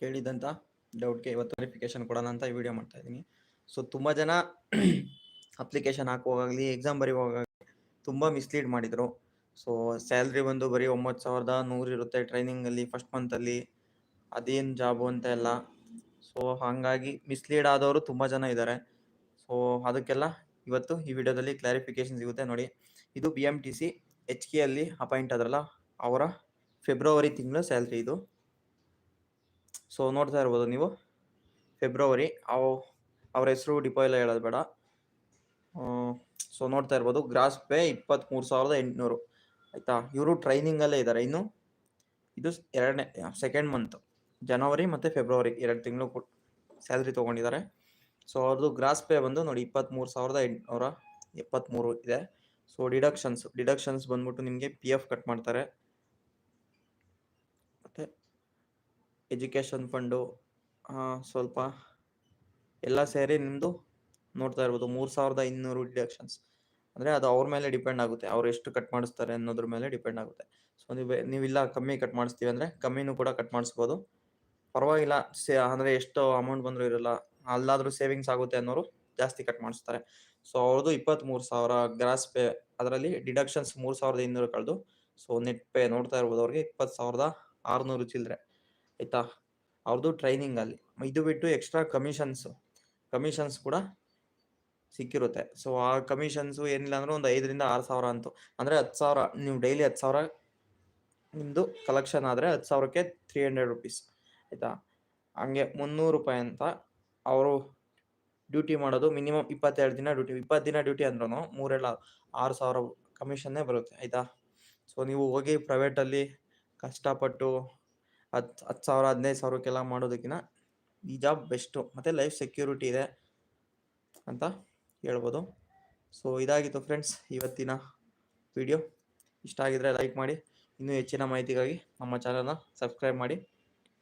ಕೇಳಿದಂಥ ಡೌಟ್ಗೆ ಇವತ್ತು ವೆರಿಫಿಕೇಶನ್ ಕೊಡೋಣ ಅಂತ ಈ ವಿಡಿಯೋ ಮಾಡ್ತಾ ಇದ್ದೀನಿ. ಸೊ ತುಂಬ ಜನ ಅಪ್ಲಿಕೇಶನ್ ಹಾಕುವಾಗಲಿ ಎಕ್ಸಾಮ್ ಬರೆಯುವಾಗಲಿ ತುಂಬ ಮಿಸ್ಲೀಡ್ ಮಾಡಿದರು. ಸೊ ಸ್ಯಾಲ್ರಿ ಬಂದು ಬರೀ ಒಂಬತ್ತು ಸಾವಿರದ ನೂರು ಇರುತ್ತೆ ಟ್ರೈನಿಂಗಲ್ಲಿ ಫಸ್ಟ್ ಮಂತಲ್ಲಿ ಅದೇನು ಜಾಬು ಅಂತ ಎಲ್ಲ. ಸೊ ಹಾಗಾಗಿ ಮಿಸ್ಲೀಡ್ ಆದವರು ತುಂಬ ಜನ ಇದ್ದಾರೆ. ಸೊ ಅದಕ್ಕೆಲ್ಲ ಇವತ್ತು ಈ ವಿಡಿಯೋದಲ್ಲಿ ಕ್ಲಾರಿಫಿಕೇಶನ್ ಸಿಗುತ್ತೆ ನೋಡಿ. ಇದು B M T C H K ಅಲ್ಲಿ ಅಪಾಯಿಂಟ್ ಆದ್ರಲ್ಲ, ಅವರ ಫೆಬ್ರವರಿ ತಿಂಗಳ ಸ್ಯಾಲ್ರಿ ಇದು. ಸೊ ನೋಡ್ತಾ ಇರ್ಬೋದು ನೀವು. ಫೆಬ್ರವರಿ ಅವು, ಅವ್ರ ಹೆಸರು ಡಿಪೋ ಎಲ್ಲ ಹೇಳೋದು ಬೇಡ. ಸೊ ನೋಡ್ತಾ ಇರ್ಬೋದು. ಗ್ರಾಸ್ ಪೇ ಇಪ್ಪತ್ತ್ಮೂರು ಸಾವಿರದ ಎಂಟುನೂರು. ಆಯಿತಾ? ಇವರು ಟ್ರೈನಿಂಗಲ್ಲೇ ಇದ್ದಾರೆ ಇನ್ನು. ಇದು ಎರಡನೇ ಸೆಕೆಂಡ್ ಮಂತ್ ಜನವರಿ ಮತ್ತು ಫೆಬ್ರವರಿ ಎರಡು ತಿಂಗಳು ಸ್ಯಾಲ್ರಿ ತೊಗೊಂಡಿದ್ದಾರೆ ಸೊ ಅವ್ರದ್ದು ಗ್ರಾಸ್ ಪೇ ಬಂದು ನೋಡಿ ಇಪ್ಪತ್ತ್ಮೂರು ಸಾವಿರದ ಎಂಟುನೂರ ಎಪ್ಪತ್ತ್ಮೂರು ಇದೆ. ಸೊ ಡಿಡಕ್ಷನ್ಸ್ ಡಿಡಕ್ಷನ್ಸ್ ಬಂದ್ಬಿಟ್ಟು ನಿಮಗೆ ಪಿ ಎಫ್ ಕಟ್ ಮಾಡ್ತಾರೆ ಮತ್ತು ಎಜುಕೇಷನ್ ಫಂಡು ಸ್ವಲ್ಪ ಎಲ್ಲ ಸೇರಿ ನಿಮ್ಮದು ನೋಡ್ತಾ ಇರ್ಬೋದು. ಮೂರು ಸಾವಿರದ ಇನ್ನೂರು ಡಿಡಕ್ಷನ್ಸ್. ಅಂದರೆ ಅದು ಅವ್ರ ಮೇಲೆ ಡಿಪೆಂಡ್ ಆಗುತ್ತೆ. ಅವ್ರು ಎಷ್ಟು ಕಟ್ ಮಾಡಿಸ್ತಾರೆ ಅನ್ನೋದ್ರ ಮೇಲೆ ಡಿಪೆಂಡ್ ಆಗುತ್ತೆ. ಸೊ ನೀವು, ನೀವಿಲ್ಲ, ಕಮ್ಮಿ ಕಟ್ ಮಾಡಿಸ್ತೀವಿ ಅಂದರೆ ಕಮ್ಮಿನೂ ಕೂಡ ಕಟ್ ಮಾಡಿಸ್ಬೋದು. ಪರವಾಗಿಲ್ಲ, ಸೇ, ಅಂದರೆ ಎಷ್ಟು ಅಮೌಂಟ್ ಬಂದರೂ ಇರಲ್ಲ. ಅಲ್ಲಾದರೂ ಸೇವಿಂಗ್ಸ್ ಆಗುತ್ತೆ ಅನ್ನೋರು ಜಾಸ್ತಿ ಕಟ್ ಮಾಡಿಸ್ತಾರೆ. ಸೊ ಅವ್ರದ್ದು ಇಪ್ಪತ್ತ್ಮೂರು ಸಾವಿರ ಗ್ರಾಸ್ ಪೇ, ಅದರಲ್ಲಿ ಡಿಡಕ್ಷನ್ಸ್ ಮೂರು ಸಾವಿರದ ಇನ್ನೂರು ಕಳೆದು ಸೊ ನೆಟ್ ಪೇ ನೋಡ್ತಾ ಇರ್ಬೋದು ಅವ್ರಿಗೆ ಇಪ್ಪತ್ತು ಸಾವಿರದ ಆರುನೂರು ಚಿಲ್ಲರೆ. ಆಯಿತಾ? ಅವ್ರದ್ದು ಟ್ರೈನಿಂಗಲ್ಲಿ ಇದು ಬಿಟ್ಟು ಎಕ್ಸ್ಟ್ರಾ ಕಮಿಷನ್ಸು ಕಮಿಷನ್ಸ್ ಕೂಡ ಸಿಕ್ಕಿರುತ್ತೆ. ಸೊ ಆ ಕಮಿಷನ್ಸು ಏನಿಲ್ಲ ಅಂದ್ರೆ ಒಂದು ಐದರಿಂದ ಆರು ಸಾವಿರ ಅಂತು. ಅಂದರೆ ಹತ್ತು ಸಾವಿರ, ನೀವು ಡೈಲಿ ಹತ್ತು ಸಾವಿರ ನಿಮ್ಮದು ಕಲೆಕ್ಷನ್ ಆದರೆ ಹತ್ತು ಸಾವಿರಕ್ಕೆ ತ್ರೀ ಹಂಡ್ರೆಡ್ ರುಪೀಸ್ ಆಯಿತಾ? ಹಂಗೆ ಮುನ್ನೂರು ರೂಪಾಯಿ ಅಂತ ಅವರು ಡ್ಯೂಟಿ ಮಾಡೋದು ಮಿನಿಮಮ್ ಇಪ್ಪತ್ತೆರಡು ದಿನ ಡ್ಯೂಟಿ ಇಪ್ಪತ್ತು ದಿನ ಡ್ಯೂಟಿ ಅಂದ್ರೂ ಮೂರೆಲ್ಲ ಆರು ಸಾವಿರ ಕಮಿಷನ್ನೇ ಬರುತ್ತೆ. ಆಯಿತಾ? ಸೊ ನೀವು ಹೋಗಿ ಪ್ರೈವೇಟಲ್ಲಿ ಕಷ್ಟಪಟ್ಟು ಹತ್ತು ಹತ್ತು ಸಾವಿರ, ಹದಿನೈದು ಸಾವಿರಕ್ಕೆಲ್ಲ ಮಾಡೋದಕ್ಕಿಂತ ಈ ಜಾಬ್ ಬೆಸ್ಟು ಮತ್ತು ಲೈಫ್ ಸೆಕ್ಯೂರಿಟಿ ಇದೆ ಅಂತ ಹೇಳ್ಬೋದು. ಸೊ ಇದಾಗಿತ್ತು ಫ್ರೆಂಡ್ಸ್ ಇವತ್ತಿನ ವಿಡಿಯೋ ಇಷ್ಟ ಆಗಿದ್ರೆ ಲೈಕ್ ಮಾಡಿ. ಇನ್ನೂ ಹೆಚ್ಚಿನ ಮಾಹಿತಿಗಾಗಿ ನಮ್ಮ ಚಾನಲ್ನ ಸಬ್ಸ್ಕ್ರೈಬ್ ಮಾಡಿ.